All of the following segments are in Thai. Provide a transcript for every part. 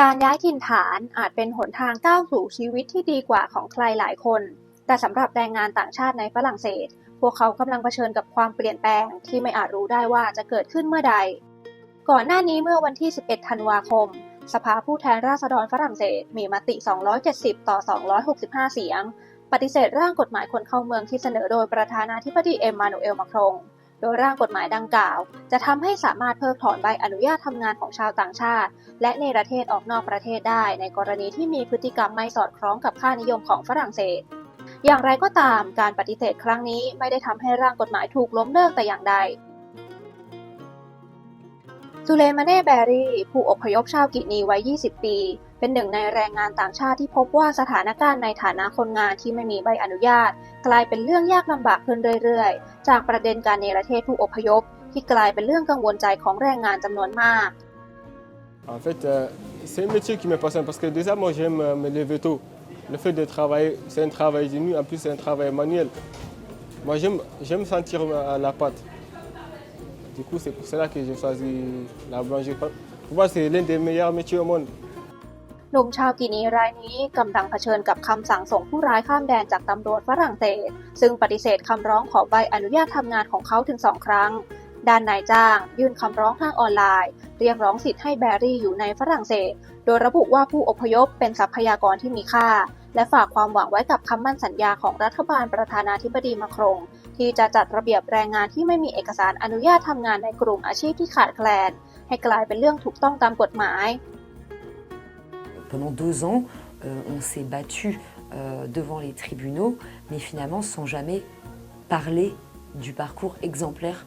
การย้ายถิ่นฐานอาจเป็นหนทางก้าวสู่ชีวิตที่ดีกว่าของใครหลายคน แต่สำหรับแรงงานต่างชาติในฝรั่งเศส พวกเขากำลังเผชิญกับความเปลี่ยนแปลงที่ไม่อาจรู้ได้ว่าจะเกิดขึ้นเมื่อใด ก่อนหน้านี้เมื่อวันที่ 11 ธันวาคม สภาผู้แทนราษฎรฝรั่งเศสมีมติ 270 ต่อ 265 เสียง ปฏิเสธร่างกฎหมายคนเข้าเมืองที่เสนอโดยประธานาธิบดีเอ็มมานูเอล มาครง โดยร่างกฎหมายดังกล่าว จะทำให้สามารถเพิกถอนใบอนุญาตทำงานของชาวต่างชาติ และในประเทศออกนอกประเทศได้ ในกรณีที่มีพฤติกรรมไม่สอดคล้องกับค่านิยมของฝรั่งเศส อย่างไรก็ตามการปฏิเสธครั้งนี้ไม่ได้ทำให้ร่างกฎหมายถูกล้มเลิกแต่อย่างใด ซูเลมาเน่แบรี่ผู้อพยพชาวกินีวัย 20 ปี เป็นหนึ่งในแรงงานต่างชาติที่พบว่าสถานการณ์ในฐานะคนงานที่ไม่มีใบอนุญาต กลายเป็นเรื่องยากลำบากขึ้นเรื่อยๆ จากประเด็นการเนรเทศผู้อพยพ ที่กลายเป็นเรื่องกังวลใจของแรงงานจำนวนมาก En fait, c'est un métier qui me passionne parce que déjà, moi, j'aime me lever tôt. Le fait de travailler, c'est un travail de nuit, en plus, c'est un travail manuel. Moi, j'aime, sentir ma- la pâte. Du coup, c'est pour cela que j'ai choisi la boulangerie. Pour moi, c'est l'un des meilleurs métiers au monde. หนุ่มชาวกินีรายนี้กำลังเผชิญกับคำสั่งส่งผู้ร้ายข้ามแดนจากตำรวจฝรั่งเศส ซึ่งปฏิเสธคำร้องขอใบอนุญาตทำงานของเขาถึงสองครั้ง ด้านนายจ้าง ยื่นคำร้องทางออนไลน์ เรียกร้องสิทธิ์ให้แบรี่อยู่ในฝรั่งเศส โดยระบุว่าผู้อพยพเป็นทรัพยากรที่มีค่า และฝากความหวังไว้กับคำมั่นสัญญาของรัฐบาลประธานาธิบดีมาครงที่จะจัดระเบียบแรงงานที่ไม่มีเอกสารอนุญาตทำงานในกลุ่มอาชีพที่ขาดแคลน ให้กลายเป็นเรื่องถูกต้องตามกฎหมาย Pendant deux ans, euh, on s'est battu euh, devant les tribunaux, mais finalement sans jamais parler du parcours exemplaire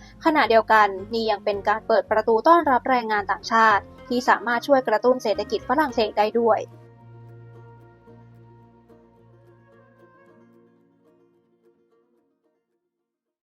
ขณะเดียวกันนี่ยังเป็นการเปิดประตูต้อนรับแรงงานต่างชาติ ที่สามารถช่วยกระตุ้นเศรษฐกิจฝรั่งเศสได้ด้วย